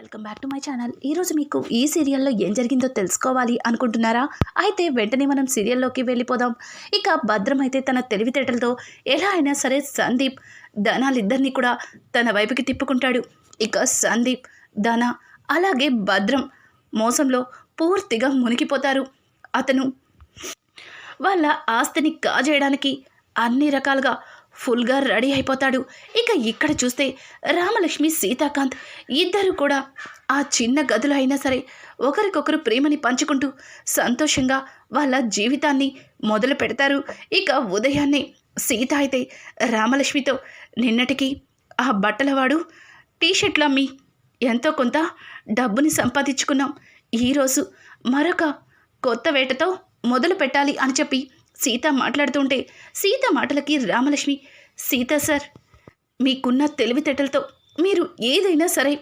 Welcome back to my channel. ఈరోజు మీకు ఈ సీరియల్లో ఏం జరిగిందో తెలుసుకోవాలి అనుకుంటున్నారా? అయితే వెంటనే మనం సీరియల్లోకి వెళ్ళిపోదాం. ఇక భద్రం అయితే తన తెలివితేటలతో ఎలా అయినా సరే సందీప్ ధనాలిద్దరినీ కూడా తన వైపుకి తిప్పుకుంటాడు. ఇక సందీప్ ధన అలాగే భద్రం మోసంలో పూర్తిగా మునిగిపోతారు. అతను వాళ్ళ ఆస్తిని కాజేయడానికి అన్ని రకాలుగా ఫుల్గా రెడీ అయిపోతాడు. ఇక ఇక్కడ చూస్తే రామలక్ష్మి సీతాకాంత్ ఇద్దరు కూడా ఆ చిన్న గదులు అయినా సరే ఒకరికొకరు ప్రేమని పంచుకుంటూ సంతోషంగా వాళ్ళ జీవితాన్ని మొదలు పెడతారు. ఇక ఉదయాన్నే సీత అయితే రామలక్ష్మితో నిన్నటికి ఆ బట్టలవాడు టీషర్ట్లు అమ్మి ఎంతో కొంత డబ్బుని సంపాదించుకున్నాం. ఈరోజు మరొక కొత్త వేటతో మొదలు పెట్టాలి అని చెప్పి సీత మాట్లాడుతుంటే సీత మాటలకి రామలక్ష్మి సీత సార్ మీకున్న తెలివితేటలతో మీరు ఏదైనా సరే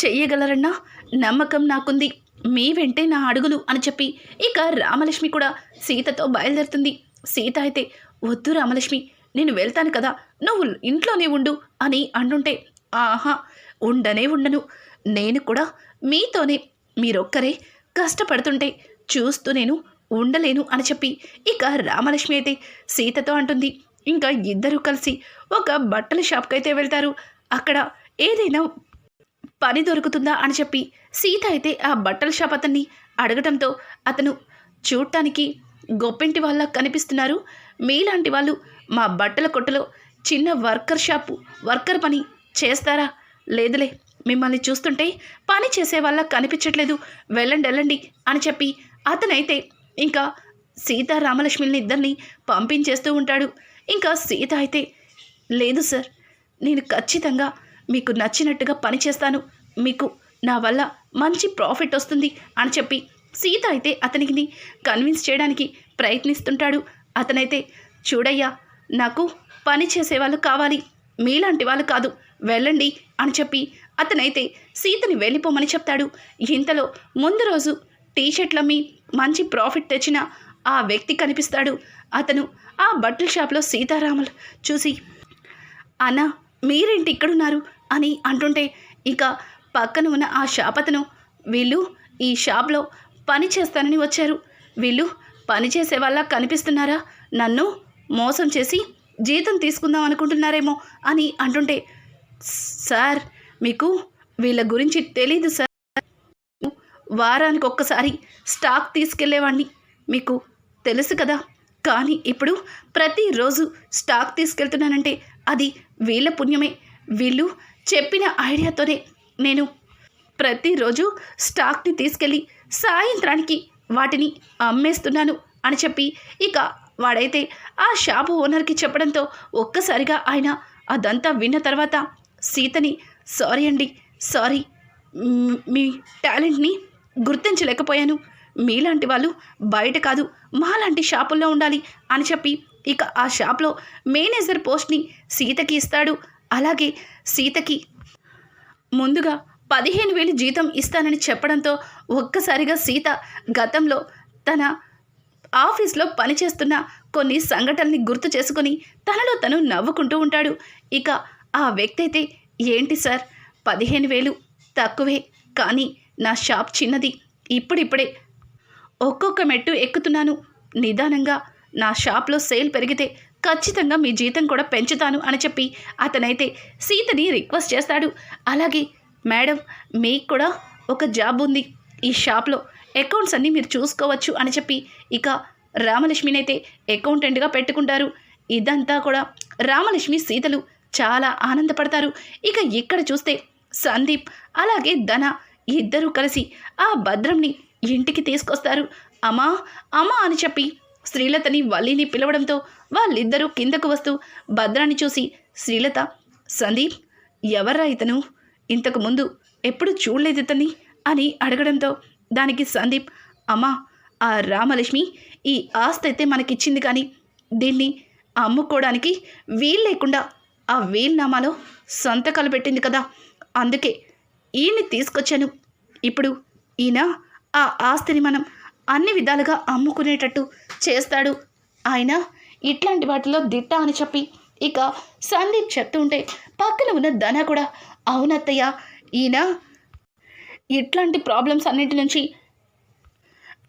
చెయ్యగలరన్న నమ్మకం నాకుంది. మీ వెంటే నా అడుగులు అని చెప్పి ఇక రామలక్ష్మి కూడా సీతతో బయలుదేరుతుంది. సీత అయితే వద్దు రామలక్ష్మి నేను వెళ్తాను కదా నువ్వు ఇంట్లోనే ఉండు అని అంటుంటే ఆహా ఉండనే ఉండను. నేను కూడా మీతోనే మీరొక్కరే కష్టపడుతుంటే చూస్తూ నేను ఉండలేను అని చెప్పి ఇక రామలక్ష్మి అయితే సీతతో అంటుంది. ఇంకా ఇద్దరు కలిసి ఒక బట్టల షాప్కి అయితే వెళ్తారు. అక్కడ ఏదైనా పని దొరుకుతుందా అని చెప్పి సీత అయితే ఆ బట్టల షాప్ అతన్ని అడగటంతో అతను చూడటానికి గొప్పింటి వాళ్ళ కనిపిస్తున్నారు. మీలాంటి వాళ్ళు మా బట్టల కొట్టులో చిన్న వర్కర్ షాపు వర్కర్ పని చేస్తారా? లేదులే మిమ్మల్ని చూస్తుంటే పని చేసే వాళ్ళ కనిపించట్లేదు. వెళ్ళండి వెళ్ళండి అని చెప్పి అతనైతే ఇంకా సీత రామలక్ష్మిని ఇద్దరిని పంపించేస్తూ ఉంటాడు. ఇంకా సీత అయితే లేదు సార్ నేను ఖచ్చితంగా మీకు నచ్చినట్టుగా పని చేస్తాను. మీకు నా వల్ల మంచి ప్రాఫిట్ వస్తుంది అని చెప్పి సీత అయితే అతనికి కన్విన్స్ చేయడానికి ప్రయత్నిస్తుంటాడు. అతనైతే చూడయ్యా నాకు పని చేసేవాళ్ళు కావాలి. మీలాంటి వాళ్ళు కాదు. వెళ్ళండి అని చెప్పి అతనైతే సీతని వెళ్ళిపోమని చెప్తాడు. ఇంతలో ముందు రోజు టీషర్ట్లమ్మి మంచి ప్రాఫిట్ తెచ్చిన ఆ వ్యక్తి కనిపిస్తాడు. అతను ఆ బట్టల షాప్లో సీతారాములు చూసి అన్న మీరేంటి ఇక్కడున్నారు? అని అంటుంటే ఇక పక్కన ఉన్న ఆ షాప్ అతను వీళ్ళు ఈ షాప్లో పని చేస్తానని వచ్చారు. వీళ్ళు పని చేసే వాళ్ళ కనిపిస్తున్నారా? నన్ను మోసం చేసి జీతం తీసుకుందాం అనుకుంటున్నారేమో అని అంటుంటే సార్ మీకు వీళ్ళ గురించి తెలీదు సార్. వారానికి ఒక్కసారి స్టాక్ తీసుకెళ్ళేవాడిని మీకు తెలుసు కదా. కానీ ఇప్పుడు ప్రతిరోజు స్టాక్ తీసుకెళ్తున్నానంటే అది వీళ్ళ పుణ్యమే. వీళ్ళు చెప్పిన ఐడియాతోనే నేను ప్రతిరోజు స్టాక్ని తీసుకెళ్ళి సాయంత్రానికి వాటిని అమ్మేస్తున్నాను అని చెప్పి ఇక వాడైతే ఆ షాపు ఓనర్కి చెప్పడంతో ఒక్కసారిగా ఆయన అదంతా విన్న తర్వాత సీతని సారీ అండి సారీ. మీ టాలెంట్ని గుర్తించలేకపోయాను. మీలాంటి వాళ్ళు బయట కాదు మాలాంటి షాపుల్లో ఉండాలి అని చెప్పి ఇక ఆ షాప్లో మేనేజర్ పోస్ట్ని సీతకి ఇస్తాడు. అలాగే సీతకి ముందుగా పదిహేను వేలు జీతం ఇస్తానని చెప్పడంతో ఒక్కసారిగా సీత గతంలో తన ఆఫీస్లో పనిచేస్తున్న కొన్ని సంఘటనల్ని గుర్తు చేసుకొని తనలో తను నవ్వుకుంటూ ఉంటాడు. ఇక ఆ వ్యక్తి అయితే ఏంటి సార్ పదిహేను వేలు తక్కువే కానీ నా షాప్ చిన్నది. ఇప్పుడిప్పుడే ఒక్కొక్క మెట్టు ఎక్కుతున్నాను. నిదానంగా నా షాప్లో సేల్ పెరిగితే ఖచ్చితంగా మీ జీతం కూడా పెంచుతాను అని చెప్పి అతనైతే సీతని రిక్వెస్ట్ చేస్తాడు. అలాగే మేడం మీకు కూడా ఒక జాబ్ ఉంది. ఈ షాప్లో అకౌంట్స్ అన్నీ మీరు చూసుకోవచ్చు అని చెప్పి ఇక రామలక్ష్మిని అయితే అకౌంటెంట్గా పెట్టుకుంటారు. ఇదంతా కూడా రామలక్ష్మి సీతలు చాలా ఆనందపడతారు. ఇక ఇక్కడ చూస్తే సందీప్ అలాగే ధన ఇద్దరూ కలిసి ఆ భద్రంని ఇంటికి తీసుకొస్తారు. అమ్మా అమ్మా అని చెప్పి శ్రీలతని వల్లిని పిలవడంతో వాళ్ళిద్దరూ కిందకు వస్తూ భద్రాన్ని చూసి శ్రీలత సందీప్ ఎవర్రా ఇతను? ఇంతకు ముందు ఎప్పుడు చూడలేదు ఇతన్ని? అని అడగడంతో దానికి సందీప్ అమ్మా ఆ రామలక్ష్మి ఈ ఆస్తి అయితే మనకిచ్చింది కానీ దీన్ని అమ్ముకోవడానికి వీలు లేకుండా ఆ వీల్నామాలో సంతకాలు పెట్టింది కదా. అందుకే ఈయన్ని తీసుకొచ్చాను. ఇప్పుడు ఈయన ఆ ఆస్తిని మనం అన్ని విధాలుగా అమ్ముకునేటట్టు చేస్తాడు. ఆయన ఇట్లాంటి వాటిలో దిట్ట అని చెప్పి ఇక సందీప్ చెప్తుంటే పక్కన ఉన్న ధన కూడా అవునత్తయ్య ఈయన ఇట్లాంటి ప్రాబ్లమ్స్ అన్నిటి నుంచి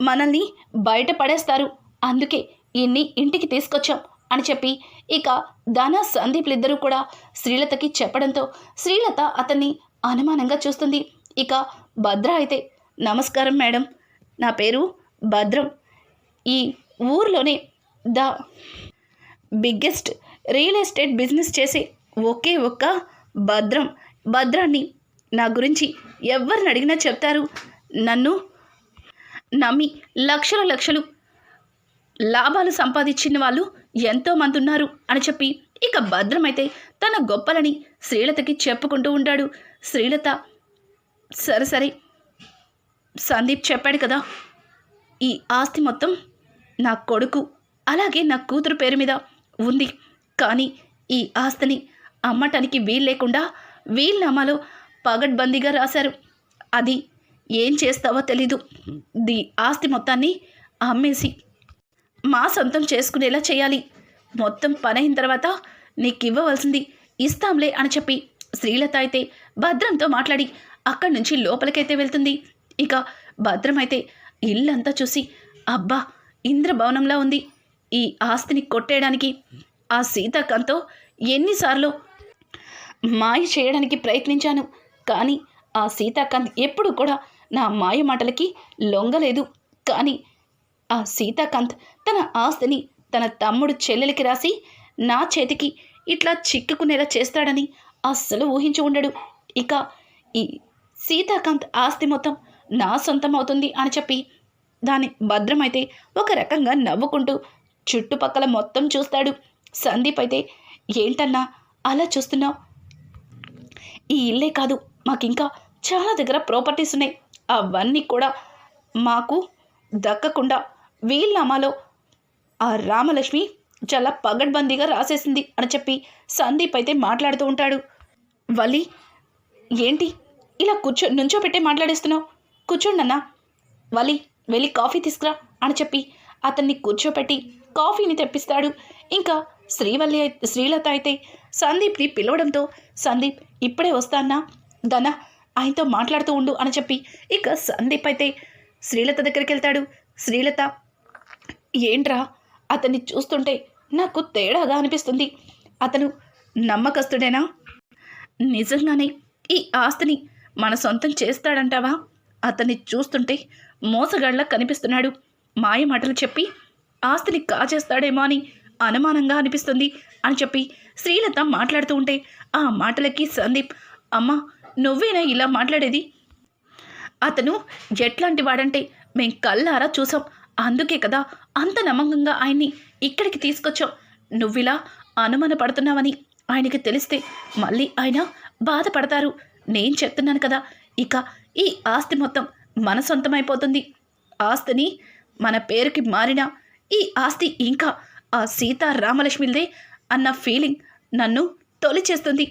మనల్ని బయట పడేస్తారు. అందుకే ఈయన్ని ఇంటికి తీసుకొచ్చాం అని చెప్పి ఇక ధన సందీప్లు ఇద్దరూ కూడా శ్రీలతకి చెప్పడంతో శ్రీలత అతన్ని అనుమానంగా చూస్తుంది. ఇక భద్ర అయితే నమస్కారం మేడం. నా పేరు భద్రం. ఈ ఊర్లోనే the biggest real estate business చేసే ఒకే ఒక్క భద్రం. భద్రాన్ని నా గురించి ఎవరిని అడిగినా చెప్తారు? నన్ను నమ్మి లక్షల లక్షలు లాభాలు సంపాదించిన వాళ్ళు ఎంతోమంది ఉన్నారు అని చెప్పి ఇక భద్రమైతే తన గొప్పలని శ్రీలతకి చెప్పుకుంటూ ఉంటాడు. శ్రీలత సరే సరే సందీప్ చెప్పాడు కదా ఈ ఆస్తి మొత్తం నా కొడుకు అలాగే నా కూతురు పేరు మీద ఉంది. కానీ ఈ ఆస్తిని అమ్మటానికి వీలు లేకుండా వీలునామాలో పగడ్బందీగా రాశారు. అది ఏం చేస్తావో తెలీదు. ది ఆస్తి మొత్తాన్ని అమ్మేసి మా సొంతం చేసుకునేలా చేయాలి. మొత్తం పని అయిన తర్వాత నీకు ఇవ్వవలసింది ఇస్తాంలే అని చెప్పి శ్రీలత అయితే భద్రంతో మాట్లాడి అక్కడి నుంచి లోపలికైతే వెళ్తుంది. ఇక భద్రమైతే ఇల్లంతా చూసి అబ్బా ఇంద్రభవనంలా ఉంది. ఈ ఆస్తిని కొట్టేయడానికి ఆ సీతాకంతో ఎన్నిసార్లు మాయ చేయడానికి ప్రయత్నించాను. కానీ ఆ సీతాకాంత్ ఎప్పుడు కూడా నా మాయ మాటలకి లొంగలేదు. కానీ ఆ సీతాకాంత్ తన ఆస్తిని తన తమ్ముడు చెల్లెలకి రాసి నా చేతికి ఇట్లా చిక్కుకునేలా చేస్తాడని అస్సలు ఊహించి ఉండడు. ఇక ఈ సీతాకాంత్ ఆస్తి మొత్తం నా సొంతం అవుతుంది అని చెప్పి దాని భద్రమైతే ఒక రకంగా నవ్వుకుంటూ చుట్టుపక్కల మొత్తం చూస్తాడు. సందీప్ అయితే ఏంటన్నా అలా చూస్తున్నావు? ఈ ఇల్లే కాదు మాకింకా చాలా దగ్గర ప్రాపర్టీస్ ఉన్నాయి. అవన్నీ కూడా మాకు దక్కకుండా వీల్నామాలో ఆ రామలక్ష్మి చాలా పగడ్బందీగా రాసేసింది అని చెప్పి సందీప్ అయితే మాట్లాడుతూ ఉంటాడు. వల్లి ఏంటి? ఇలా కూర్చో నుంచోపెట్టే మాట్లాడేస్తున్నావు? కూర్చోండన్నా. వలి వెళ్ళి కాఫీ తీసుకురా అని చెప్పి అతన్ని కూర్చోపెట్టి కాఫీని తెప్పిస్తాడు. ఇంకా శ్రీవల్లి శ్రీలత అయితే సందీప్ని పిలవడంతో సందీప్ ఇప్పుడే వస్తానా ధన ఆయనతో మాట్లాడుతూ ఉండు అని చెప్పి ఇక సందీప్ అయితే శ్రీలత దగ్గరికి వెళ్తాడు. శ్రీలత ఏంట్రా? అతన్ని చూస్తుంటే నాకు తేడాగా అనిపిస్తుంది. అతను నమ్మకస్తుడేనా? నిజంగానే ఈ ఆస్తిని మన సొంతం చేస్తాడంటావా? అతన్ని చూస్తుంటే మోసగాళ్ళ కనిపిస్తున్నాడు. మాయ మాటలు చెప్పి ఆస్తిని కాజేస్తాడేమో అని అనుమానంగా అనిపిస్తుంది అని చెప్పి శ్రీలత మాట్లాడుతూ ఉంటే ఆ మాటలకి సందీప్ అమ్మ నువ్వేనా ఇలా మాట్లాడేది? అతను ఎట్లాంటి వాడంటే మేం కళ్ళారా చూసాం. అందుకే కదా అంత నమ్మకంగా ఆయన్ని ఇక్కడికి తీసుకొచ్చాం. నువ్విలా అనుమాన పడుతున్నావని ఆయనకి తెలిస్తే మళ్ళీ ఆయన బాధపడతారు. నేను చెప్తున్నాను కదా ఇక ఈ ఆస్తి మొత్తం మన సొంతమైపోతుంది. ఆస్తిని మన పేరుకి మారిన ఈ ఆస్తి ఇంకా ఆ సీతా రామలక్ష్మిదే అన్న ఫీలింగ్ నన్ను తొలిచేస్తుంది.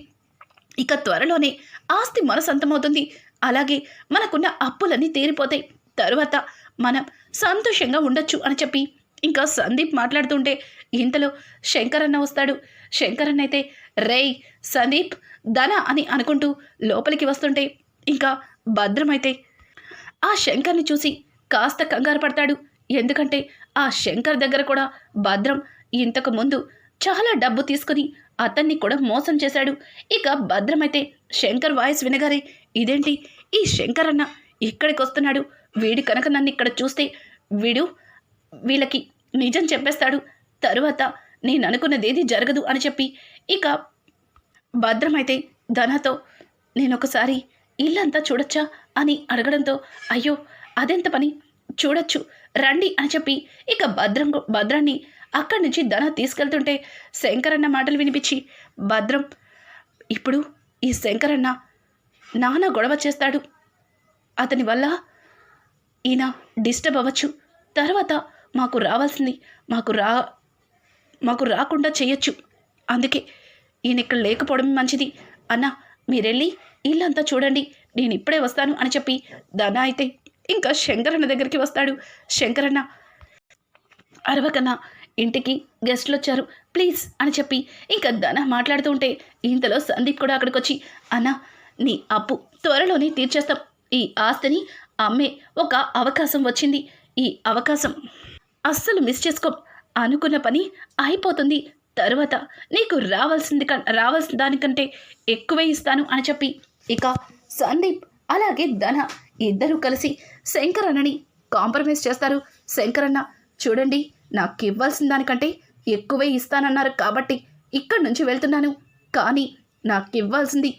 ఇక త్వరలోనే ఆస్తి మన సొంతమవుతుంది. అలాగే మనకున్న అప్పులన్నీ తీరిపోతాయి. తరువాత మనం సంతోషంగా ఉండొచ్చు అని చెప్పి ఇంకా సందీప్ మాట్లాడుతుంటే ఇంతలో శంకరన్న వస్తాడు. శంకరన్న అయితే రేయ్ సందీప్ ధన అని అనుకుంటూ లోపలికి వస్తుంటే ఇంకా భద్రమైతే. ఆ శంకర్ని చూసి కాస్త కంగారు పడతాడు. ఎందుకంటే ఆ శంకర్ దగ్గర కూడా భద్రం ఇంతకు ముందు చాలా డబ్బు తీసుకుని అతన్ని కూడా మోసం చేశాడు. ఇక భద్రమైతే శంకర్ వాయిస్ వినగారే ఇదేంటి? ఈ శంకర్ అన్న ఇక్కడికి వస్తున్నాడు. వీడి కనుక నన్ను ఇక్కడ చూస్తే వీడు వీళ్ళకి నిజం చెప్పేస్తాడు. తరువాత నేను అనుకున్నదేది జరగదు అని చెప్పి ఇక భద్రమైతే ధనతో నేను ఒకసారి ఇల్లంతా చూడొచ్చా అని అడగడంతో అయ్యో అదెంత పని? చూడొచ్చు. రండి అని చెప్పి ఇక భద్రం భద్రాన్ని అక్కడి నుంచి ధన తీసుకెళ్తుంటే శంకరన్న మాటలు వినిపించి భద్రం ఇప్పుడు ఈ శంకరన్న నాన్న గొడవ చేస్తాడు. అతని వల్ల ఈయన డిస్టర్బ్ అవ్వచ్చు. తర్వాత మాకు రావాల్సింది మాకు రా మాకు రాకుండా చేయొచ్చు. అందుకే ఈయన ఇక్కడ లేకపోవడం మంచిది. అన్న మీరెళ్ళి ఇల్లంతా చూడండి. నేను ఇప్పుడే వస్తాను అని చెప్పి ధన అయితే ఇంకా శంకరన్న దగ్గరికి వస్తాడు. శంకరన్న అరవకన్నా ఇంటికి గెస్ట్లు వచ్చారు ప్లీజ్ అని చెప్పి ఇంకా ధన మాట్లాడుతూ ఉంటే ఇంతలో సందీప్ కూడా అక్కడికి వచ్చి అన్న నీ అప్పు త్వరలోనే తీర్చేస్తాం. ఈ ఆస్తిని అమ్మే ఒక అవకాశం వచ్చింది. ఈ అవకాశం అస్సలు మిస్ చేసుకో. అనుకున్న పని అయిపోతుంది. తర్వాత నీకు రావాల్సింది రావాల్సిన దానికంటే ఎక్కువే ఇస్తాను అని చెప్పి ఇక సందీప్ అలాగే ధన ఇద్దరూ కలిసి శంకరన్నని కాంప్రమైజ్ చేస్తారు. శంకరన్న చూడండి నాకు ఇవ్వాల్సిన దానికంటే ఎక్కువే ఇస్తానన్నారు కాబట్టి ఇక్కడి నుంచి వెళ్తున్నాను. కానీ నాకు ఇవ్వాల్సింది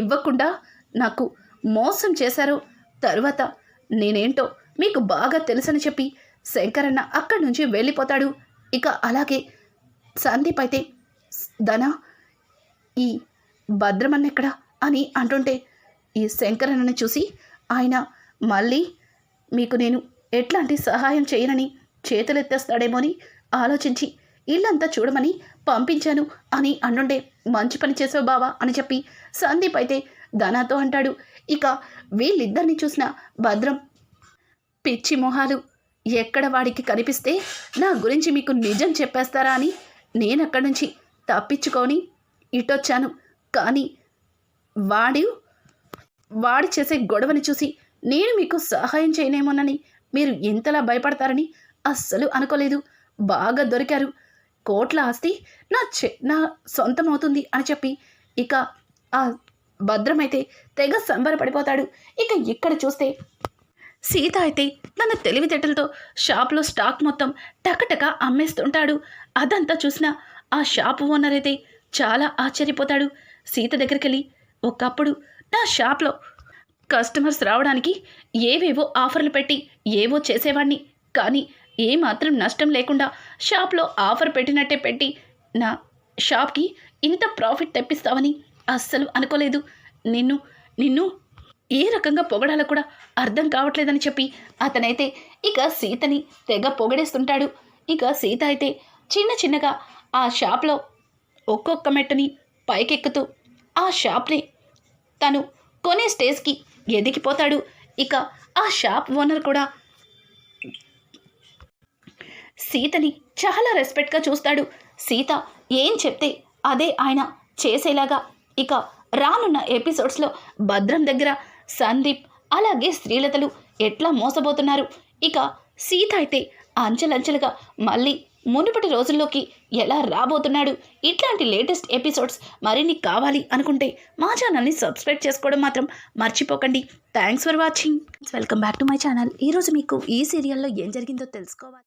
ఇవ్వకుండా నాకు మోసం చేశారు. తరువాత నేనేంటో మీకు బాగా తెలుసని చెప్పి శంకరన్న అక్కడి నుంచి వెళ్ళిపోతాడు. ఇక అలాగే సందీప్ అయితే ధన ఈ భద్రమన్న ఎక్కడ అని అంటుంటే ఈ శంకరన్నని చూసి ఆయన మళ్ళీ మీకు నేను ఎట్లాంటి సహాయం చేయనని చేతులెత్తేస్తాడేమో అని ఆలోచించి ఇల్లంతా చూడమని పంపించాను అని అంటుండే మంచి పని చేసావు బావా అని చెప్పి సందీప్ అయితే ధనాతో అంటాడు. ఇక వీళ్ళిద్దరిని చూసిన భద్రం పిచ్చి మొహాలు ఎక్కడ వాడికి కనిపిస్తే నా గురించి మీకు నిజం చెప్పేస్తారా అని నేను అక్కడి నుంచి తప్పించుకొని ఇటొచ్చాను. కానీ వాడు వాడి చేసే గొడవని చూసి నేను మీకు సహాయం చేయనేమోనని మీరు ఎంతలా భయపడతారని అస్సలు అనుకోలేదు. బాగా దొరికారు. కోట్ల ఆస్తి నా చె నా సొంతం అవుతుంది అని చెప్పి ఇక ఆ భద్రమైతే తెగ సంబరపడిపోతాడు. ఇక ఇక్కడ చూస్తే సీత అయితే తన తెలివితేటలతో షాప్లో స్టాక్ మొత్తం టకటక అమ్మేస్తుంటాడు. అదంతా చూసిన ఆ షాప్ ఓనర్ అయితే చాలా ఆశ్చర్యపోతాడు. సీత దగ్గరికి వెళ్ళి ఒకప్పుడు నా షాప్లో కస్టమర్స్ రావడానికి ఏవేవో ఆఫర్లు పెట్టి ఏవో చేసేవాడిని కానీ ఏమాత్రం నష్టం లేకుండా షాప్లో ఆఫర్ పెట్టినట్టే పెట్టి నా షాప్కి ఇంత ప్రాఫిట్ తెప్పిస్తావని అస్సలు అనుకోలేదు. నిన్ను నిన్ను ఏ రకంగా పొగడాలో కూడా అర్థం కావట్లేదని చెప్పి అతనైతే ఇక సీతని తెగ పొగడేస్తుంటాడు. ఇక సీత అయితే చిన్న చిన్నగా ఆ షాప్లో ఒక్కొక్క మెట్టుని పైకెక్కుతూ ఆ షాప్ని తను కొనే స్టేజ్కి ఎదిగిపోతాడు. ఇక ఆ షాప్ ఓనర్ కూడా సీతని చాలా రెస్పెక్ట్గా చూస్తాడు. సీత ఏం చెప్తే అదే ఆయన చేసేలాగా ఇక రానున్న ఎపిసోడ్స్లో భద్రం దగ్గర సందీప్ అలాగే శ్రీలతలు ఎట్లా మోసబోతున్నారు ఇక సీత అయితే అంచెలంచెలుగా మళ్ళీ మునుపటి రోజుల్లోకి ఎలా రాబోతున్నాడు? ఇట్లాంటి లేటెస్ట్ ఎపిసోడ్స్ మరిన్ని కావాలి అనుకుంటే మా ఛానల్ని సబ్స్క్రైబ్ చేసుకోవడం మాత్రం మర్చిపోకండి. Thanks for watching welcome back to my channel ఈరోజు మీకు ఈ సీరియల్లో ఏం జరిగిందో తెలుసుకోవాలి.